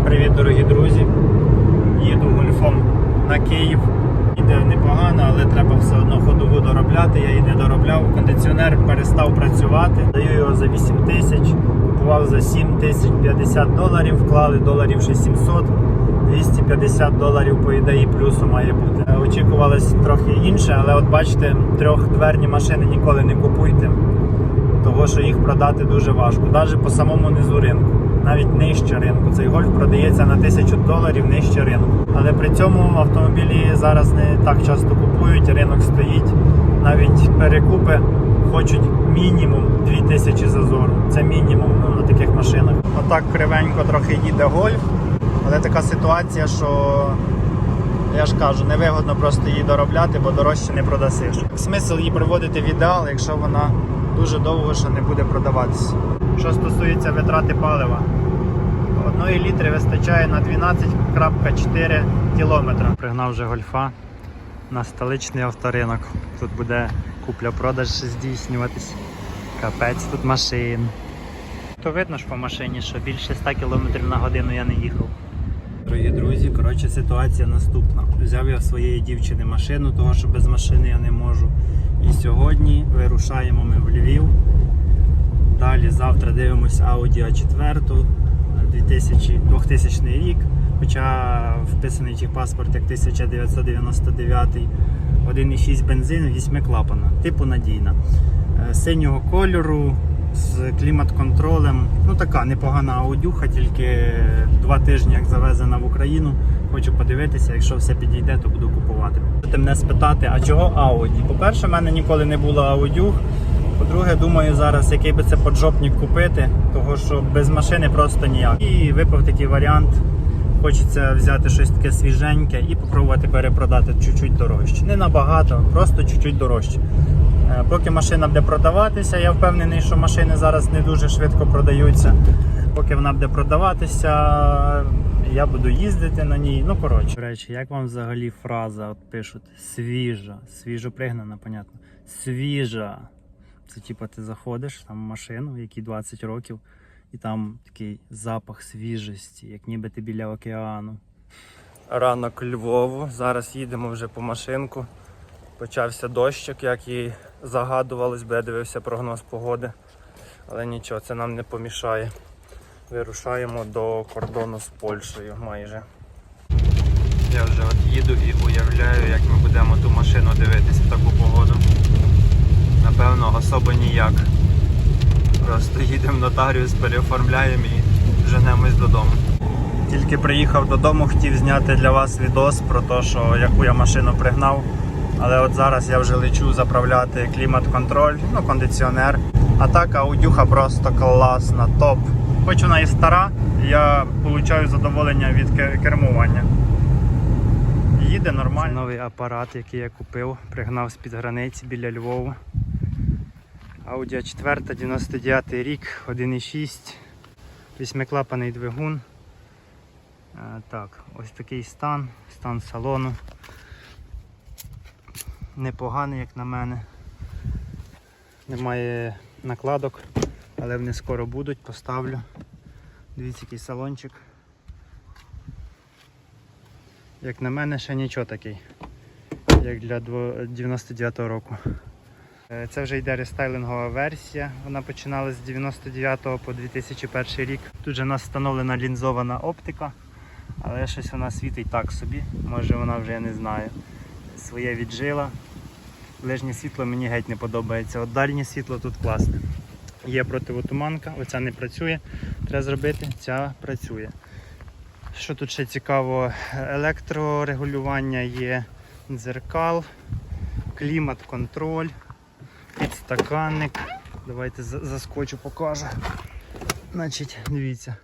Всім привіт, дорогі друзі. Їду гольфом на Київ. Іде непогано, але треба все одно ходову доробляти. Я її не доробляв. Кондиціонер перестав працювати. Даю його за 8 тисяч, купував за 7 тисяч 50 доларів, вклали доларів ще 700. 250 доларів по ідеї плюсу має бути. Очікувалось трохи інше, але от бачите, трьохдверні машини ніколи не купуйте того що їх продати дуже важко, навіть по самому низу ринку, навіть нижче ринку. Цей гольф продається на 1000 доларів нижче ринку. Але при цьому автомобілі зараз не так часто купують, ринок стоїть. Навіть перекупи хочуть мінімум 2000 за зору. Це мінімум ну, на таких машинах. Отак кривенько трохи їде гольф, але така ситуація, що я ж кажу, невигодно просто її доробляти, бо дорожче не продасиш. Смисл її приводити в ідеал, якщо вона дуже довго ще не буде продаватися. Що стосується витрати палива, одної літри вистачає на 12,4 кілометра. Пригнав вже гольфа на столичний авторинок. Тут буде купля-продаж здійснюватись. Капець тут машин. То видно ж по машині, що більше 100 км на годину я не їхав. Дорогі друзі, коротше, ситуація наступна. Взяв я в своєї дівчини машину, того що без машини я не можу. І сьогодні вирушаємо ми в Львів. Далі завтра дивимося Audi A4 2000, 2000 рік. Хоча вписаний в паспорт як 1999 1,6 бензин, 8 клапана, типу надійна. Е, Синього кольору з клімат-контролем. Ну така непогана аудюха, тільки два тижні як завезена в Україну. Хочу подивитися, якщо все підійде, то буду купувати. Можете мене спитати, а чого Audi? По-перше, в мене ніколи не було аудюх. По-друге, думаю зараз, який би це поджопник купити, того що без машини просто ніяк. І випав такий варіант. Хочеться взяти щось таке свіженьке і спробувати перепродати чуть-чуть дорожче. Не набагато, просто чуть-чуть дорожче. Е, Поки машина буде продаватися, я впевнений, що машини зараз не дуже швидко продаються. Поки вона буде продаватися, я буду їздити на ній. Ну, коротше. До речі, як вам взагалі фраза от пишуть свіжа, свіжо пригнана, понятно. Свіжа. Це типу ти заходиш там в машину, якій 20 років, і там такий запах свіжості, як ніби ти біля океану. Ранок Львову. Зараз їдемо вже по машинку. Почався дощик, як і загадувалось, бо я дивився прогноз погоди. Але нічого, це нам не помішає. Вирушаємо до кордону з Польщею майже. Я вже от їду і уявляю, як ми будемо ту машину дивитися в таку погоду. Напевно, особо ніяк. Просто їдемо в нотаріус, переоформляємо і женемось додому. Тільки приїхав додому, хотів зняти для вас відос про те, яку я машину пригнав. Але от зараз я вже лечу заправляти клімат-контроль, ну кондиціонер. А так аудюха просто класна, топ. Хоч вона і стара, я отримую задоволення від кермування. Їде нормально. Новий апарат, який я купив, пригнав з-під границі біля Львова. Audi a 4 99 рік, 1,6, восьмиклапаний двигун. Е, Так, ось такий стан, стан салону. Непоганий, як на мене. Немає накладок, але вони скоро будуть, поставлю. Дивіться, який салончик. Як на мене, ще нічого такий, як для дво- 99-го року. Е, Це вже йде рестайлингова версія. Вона починалася з 99 по 2001 рік. Тут же у нас встановлена лінзована оптика, але щось вона світить так собі. Може вона вже я не знаю. Своє віджила. Ближнє світло мені геть не подобається. От дальнє світло тут класне. Є противотуманка, оця не працює. Треба зробити, ця працює. Що тут ще цікаво, електрорегулювання є дзеркал, клімат-контроль, підстаканник. Давайте заскочу, покажу. Значить, дивіться,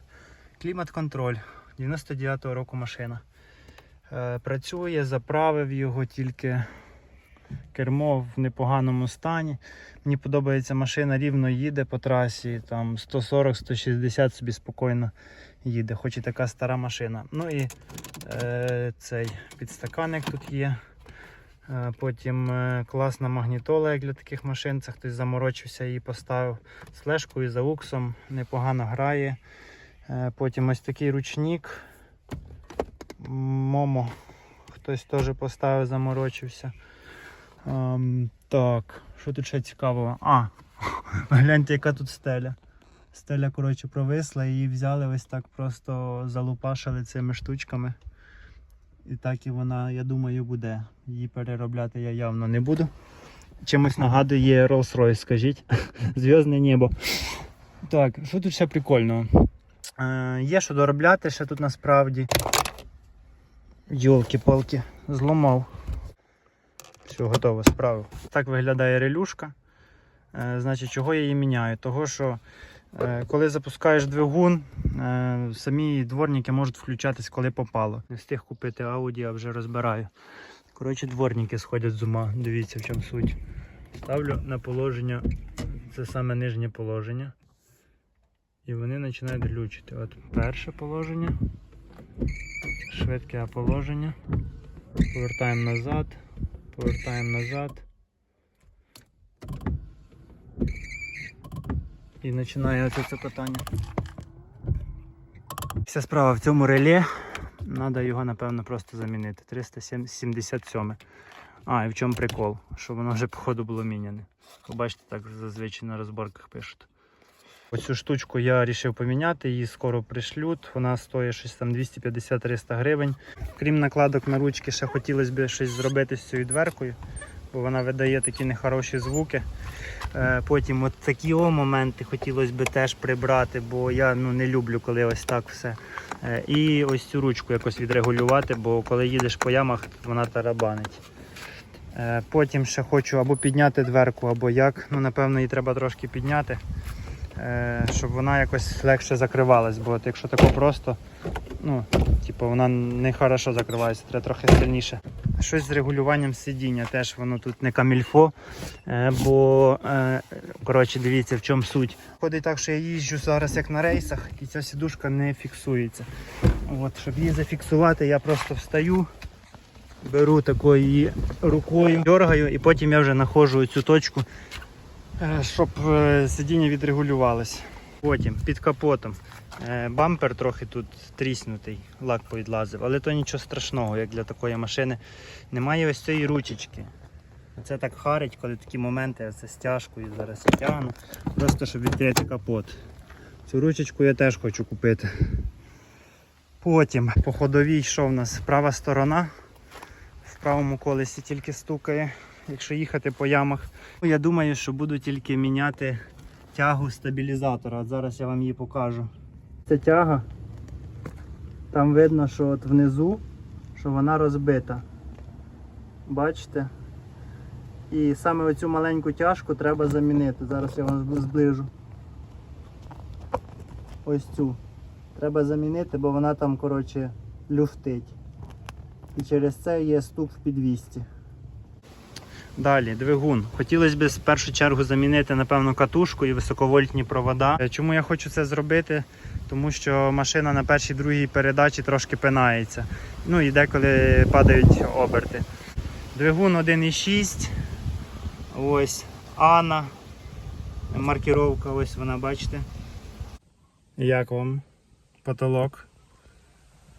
клімат-контроль 99-го року машина. Е, працює, заправив його тільки кермо в непоганому стані. Мені подобається машина, рівно їде по трасі, там 140-160 собі спокійно їде, хоч і така стара машина. Ну і е, цей підстаканник тут є. Е, Потім е, класна магнітола, як для таких машин. Це хтось заморочився її поставив з флешкою, за уксом, непогано грає. Е, Потім ось такий ручник. Момо. Хтось теж поставив, заморочився. Ем, так, що тут ще цікавого? А, гляньте, яка тут стеля. Стеля, коротше, провисла, її взяли ось так просто залупашили цими штучками. І так і вона, я думаю, буде. Її переробляти я явно не буду. Чимось нагадує Rolls-Royce, скажіть. Зв'язне небо. Так, що тут ще прикольного? Е, є що доробляти ще тут насправді. Йолки-палки, зламав. Все, готово, справив. Так виглядає релюшка. Е, значить, чого я її міняю? Того, що коли запускаєш двигун, е, самі дворники можуть включатись, коли попало. Не встиг купити Audi, а вже розбираю. Коротше, дворники сходять з ума. Дивіться, в чому суть. Ставлю на положення, це саме нижнє положення. І вони починають глючити. От перше положення, швидке положення. Повертаємо назад, повертаємо назад. І починає оце це питання. Вся справа в цьому реле. Треба його, напевно, просто замінити. 377. А, і в чому прикол? Що воно вже, походу, було міняне. Побачите, так зазвичай на розборках пишуть. Оцю штучку я вирішив поміняти, її скоро пришлють. Вона стоїть щось там 250-300 гривень. Крім накладок на ручки, ще хотілося б щось зробити з цією дверкою, бо вона видає такі нехороші звуки. Е, Потім от такі о моменти хотілося б теж прибрати, бо я ну, не люблю, коли ось так все. Е, І ось цю ручку якось відрегулювати, бо коли їдеш по ямах, вона тарабанить. Е, Потім ще хочу або підняти дверку, або як. Ну, напевно, її треба трошки підняти, щоб вона якось легше закривалась. Бо от якщо тако просто, ну, типу, вона не хорошо закривається, треба трохи сильніше. Щось з регулюванням сидіння теж воно тут не камільфо. Е, бо, е, коротше, дивіться, в чому суть. Ходить так, що я їжджу зараз як на рейсах, і ця сідушка не фіксується. От, щоб її зафіксувати, я просто встаю, беру такою рукою, дергаю, і потім я вже знаходжу цю точку, е, щоб сидіння відрегулювалося. Потім під капотом. Е, Бампер трохи тут тріснутий, лак повідлазив, але то нічого страшного, як для такої машини. Немає ось цієї ручечки. Це так харить, коли такі моменти, я це стяжкою зараз тягну, просто щоб відкрити капот. Цю ручечку я теж хочу купити. Потім по ходовій що в нас права сторона. В правому колесі тільки стукає, якщо їхати по ямах. Я думаю, що буду тільки міняти тягу стабілізатора. Зараз я вам її покажу. Ця тяга, там видно, що от внизу, що вона розбита. Бачите? І саме оцю маленьку тяжку треба замінити. Зараз я вам зближу. Ось цю. Треба замінити, бо вона там, коротше, люфтить. І через це є стук в підвісці. Далі, двигун. Хотілося б в першу чергу замінити, напевно, катушку і високовольтні провода. Е, Чому я хочу це зробити? Тому що машина на першій другій передачі трошки пинається. Ну і деколи падають оберти. Двигун 1,6. Ось Ана. Маркіровка, ось вона, бачите. Як вам потолок?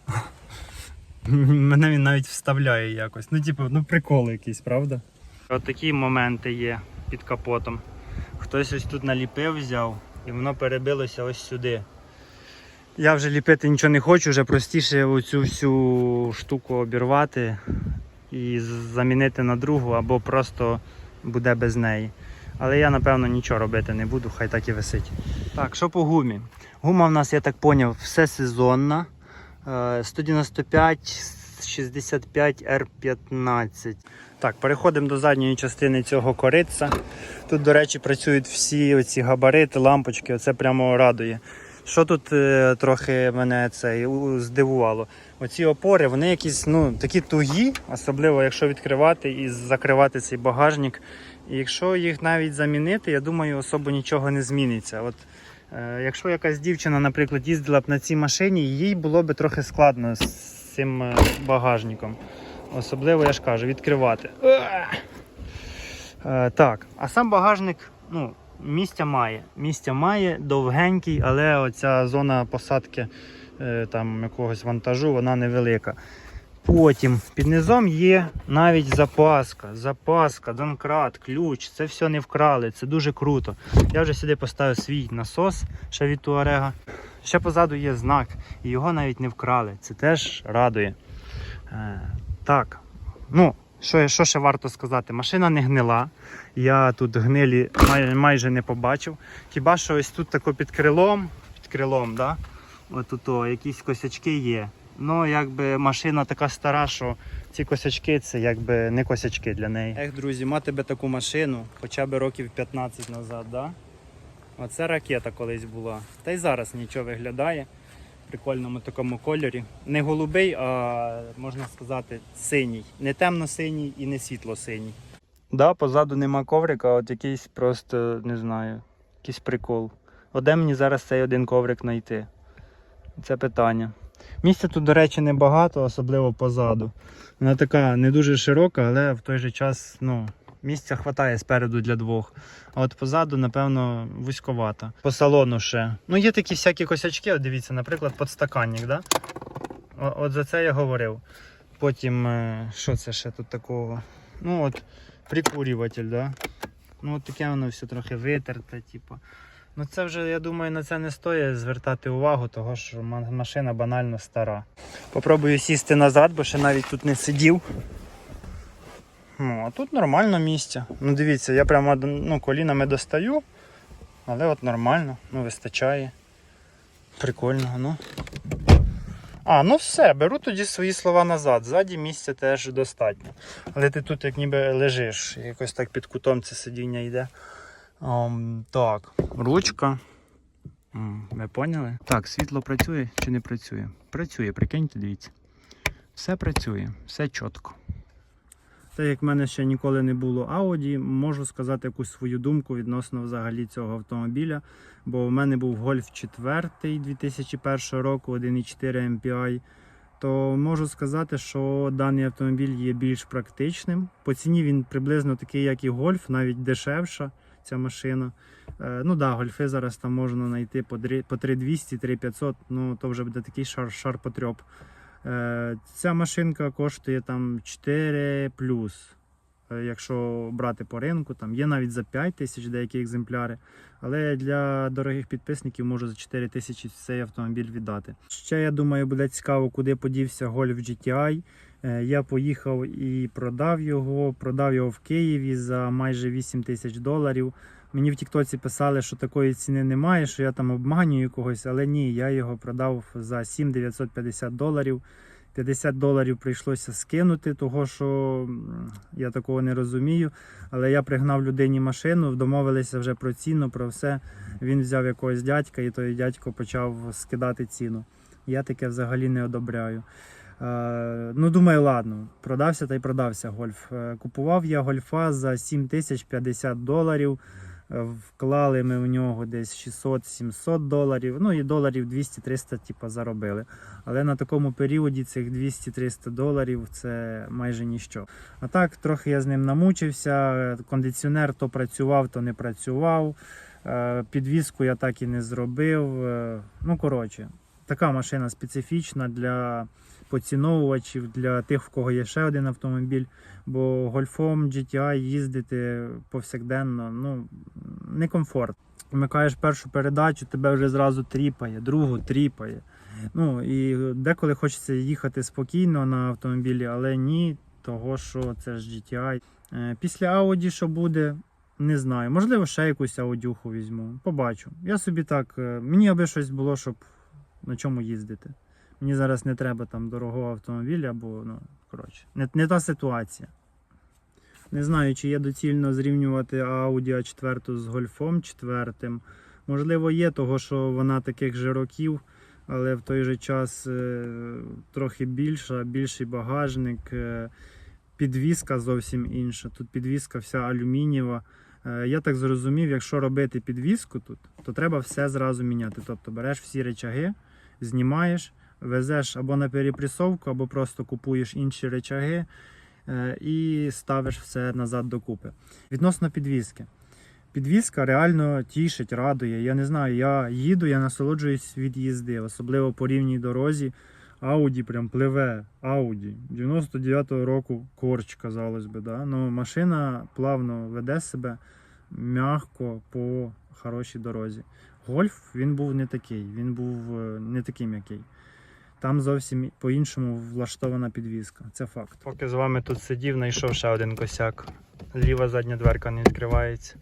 Мене він навіть вставляє якось. Ну, типу, ну прикол якийсь, правда? От такі моменти є під капотом. Хтось ось тут наліпив, взяв і воно перебилося ось сюди. Я вже ліпити нічого не хочу, вже простіше оцю всю штуку обірвати і замінити на другу, або просто буде без неї. Але я, напевно, нічого робити не буду, хай так і висить. Так, що по гумі? Гума в нас, я так зрозумів, все сезонна. Е, 195 65 R15. Так, переходимо до задньої частини цього кориця. Тут, до речі, працюють всі оці габарити, лампочки, оце прямо радує. Що тут е, трохи мене це здивувало? Оці опори, вони якісь ну, такі тугі, особливо якщо відкривати і закривати цей багажник. І якщо їх навіть замінити, я думаю, особо нічого не зміниться. От, е, якщо якась дівчина, наприклад, їздила б на цій машині, їй було б трохи складно з цим е, багажником. Особливо, я ж кажу, відкривати. Е, так, а сам багажник, ну, місця має. Місця має, довгенький, але оця зона посадки е, там якогось вантажу, вона невелика. Потім під низом є навіть запаска, запаска, донкрат, ключ. Це все не вкрали, це дуже круто. Я вже сюди поставив свій насос ще від Туарега. Ще позаду є знак, і його навіть не вкрали. Це теж радує. Е, так, ну, що, що ще варто сказати? Машина не гнила. Я тут гнилі май, майже не побачив. Хіба що ось тут тако під крилом, під крилом, да? От о, якісь косячки є. Ну, якби машина така стара, що ці косячки це якби не косячки для неї. Ех, друзі, мати би таку машину хоча б років 15 назад, да? Оце ракета колись була. Та й зараз нічого виглядає прикольному такому кольорі. Не голубий, а можна сказати, синій. Не темно-синій і не світло-синій. Да, позаду нема коврика, от якийсь просто, не знаю, якийсь прикол. От де мені зараз цей один коврик знайти? Це питання. Місця тут, до речі, небагато, особливо позаду. Вона така не дуже широка, але в той же час ну, місця вистачає спереду для двох. А от позаду, напевно, вузьковата. По салону ще. Ну, є такі всякі косячки, от дивіться, наприклад, подстаканник, да? От за це я говорив. Потім, е, що це ще тут такого? Ну, от, прикурюватель, да? Ну, от таке воно все трохи витерте, типу. Ну це вже, я думаю, на це не стоїть звертати увагу, того що машина банально стара. Попробую сісти назад, бо ще навіть тут не сидів. Ну, а тут нормально місце. Ну дивіться, я прямо ну, колінами достаю, але от нормально, ну вистачає. Прикольно, ну. А, ну все, беру тоді свої слова назад. Ззаді місця теж достатньо. Але ти тут як ніби лежиш, якось так під кутом це сидіння йде. Ом, так, ручка. Ви поняли? Так, світло працює чи не працює? Працює, прикиньте, дивіться. Все працює, все чітко. Так як в мене ще ніколи не було Audi, можу сказати якусь свою думку відносно взагалі цього автомобіля. Бо в мене був Golf 4 2001 року, 1.4 MPI. То можу сказати, що даний автомобіль є більш практичним. По ціні він приблизно такий, як і Golf, навіть дешевша ця машина. Е, ну да, гольфи зараз там можна знайти по 3200, 3500, ну то вже буде такий шар, шарпотрьоп. Е, Ця машинка коштує там 4 плюс. Е, Якщо брати по ринку, там є навіть за 5 тисяч деякі екземпляри. Але для дорогих підписників можу за 4 тисячі цей автомобіль віддати. Ще я думаю, буде цікаво, куди подівся Golf GTI. Е, Я поїхав і продав його. Продав його в Києві за майже 8 тисяч доларів. Мені в Тіктоці писали, що такої ціни немає, що я там обманюю когось, але ні, я його продав за 7 950 доларів. 50 доларів прийшлося скинути, того що я такого не розумію. Але я пригнав людині машину, домовилися вже про ціну, про все. Він взяв якогось дядька, і той дядько почав скидати ціну. Я таке взагалі не одобряю. Е, ну, думаю, ладно, продався та й продався гольф. Е, Купував я гольфа за 7050 доларів. Вклали ми в нього десь 600-700 доларів. Ну і доларів 200-300 типу, заробили. Але на такому періоді цих 200-300 доларів це майже ніщо. А так, трохи я з ним намучився. Кондиціонер то працював, то не працював. Е, Підвізку я так і не зробив. Е, Ну, коротше, така машина специфічна для поціновувачів, для тих, в кого є ще один автомобіль. Бо гольфом GTI їздити повсякденно ну, некомфортно. Вмикаєш першу передачу, тебе вже зразу тріпає, другу тріпає. Ну і деколи хочеться їхати спокійно на автомобілі, але ні, того що це ж GTI. Е, Після Audi що буде, не знаю. Можливо, ще якусь аудюху візьму. Побачу. Я собі так, е, мені аби щось було, щоб на чому їздити. Мені зараз не треба там дорогого автомобіля, бо ну, коротше, не, не та ситуація. Не знаю, чи є доцільно зрівнювати Audi A4 з Гольфом 4. Можливо, є, того що вона таких же років, але в той же час е, трохи більша, більший багажник, е, підвіска зовсім інша. Тут підвіска вся алюмінієва. Е, я так зрозумів, якщо робити підвіску тут, то треба все зразу міняти. Тобто береш всі речаги, знімаєш, везеш або на перепресовку, або просто купуєш інші речаги е, і ставиш все назад докупи. Відносно підвіски. Підвізка реально тішить, радує. Я не знаю, я їду, я насолоджуюсь від їзди, особливо по рівній дорозі. Ауді прям пливе. Ауді. 99-го року корч, казалось би. Да? Ну, машина плавно веде себе м'яко по хорошій дорозі. Гольф він був не такий, він був е, не такий м'який. Там зовсім по-іншому влаштована підвізка. Це факт. Поки з вами тут сидів, знайшов ще один косяк. Ліва задня дверка не відкривається.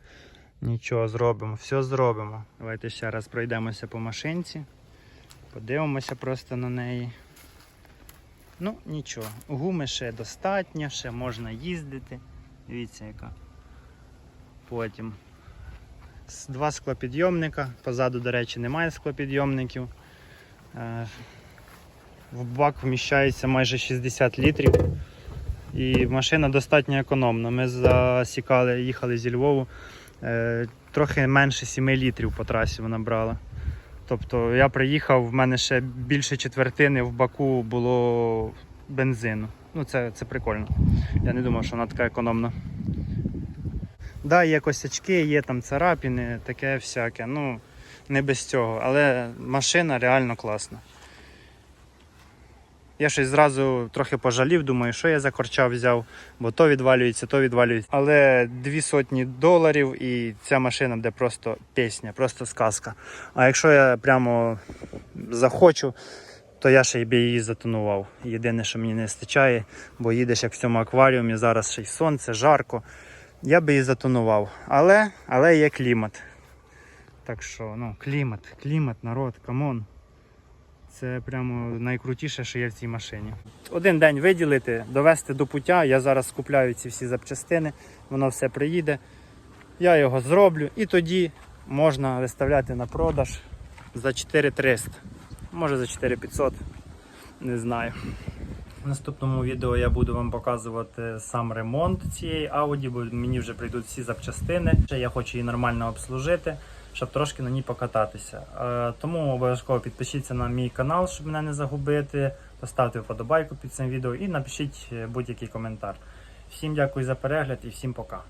Нічого, зробимо, все зробимо. Давайте ще раз пройдемося по машинці. Подивимося просто на неї. Ну, нічого. Гуми ще достатньо, ще можна їздити. Дивіться, яка. Потім два склопідйомника. Позаду, до речі, немає склопідйомників. В бак вміщається майже 60 літрів. І машина достатньо економна. Ми засікали, їхали зі Львову. е, Трохи менше 7 літрів по трасі вона брала. Тобто я приїхав, в мене ще більше четвертини в баку було бензину. Ну це, це прикольно. Я не думав, що вона така економна. Да, є косячки, є там царапини, таке всяке. Ну, не без цього. Але машина реально класна. Я щось зразу трохи пожалів, думаю, що я за корча взяв, бо то відвалюється, то відвалюється. Але дві сотні доларів і ця машина буде просто пісня, просто сказка. А якщо я прямо захочу, то я ще й би її затонував. Єдине, що мені не вистачає, бо їдеш як в цьому акваріумі, зараз ще й сонце, жарко. Я би її затонував. Але, але є клімат. Так що, ну, клімат, клімат, народ, камон. Це прямо найкрутіше, що є в цій машині. Один день виділити, довести до пуття. Я зараз скупляю ці всі запчастини, воно все приїде. Я його зроблю і тоді можна виставляти на продаж за 4300. Може за 4500. Не знаю. В наступному відео я буду вам показувати сам ремонт цієї Audi, бо мені вже прийдуть всі запчастини. Ще я хочу її нормально обслужити, щоб трошки на ній покататися. Е, Тому обов'язково підпишіться на мій канал, щоб мене не загубити. Поставте вподобайку під цим відео і напишіть е, будь-який коментар. Всім дякую за перегляд і всім пока.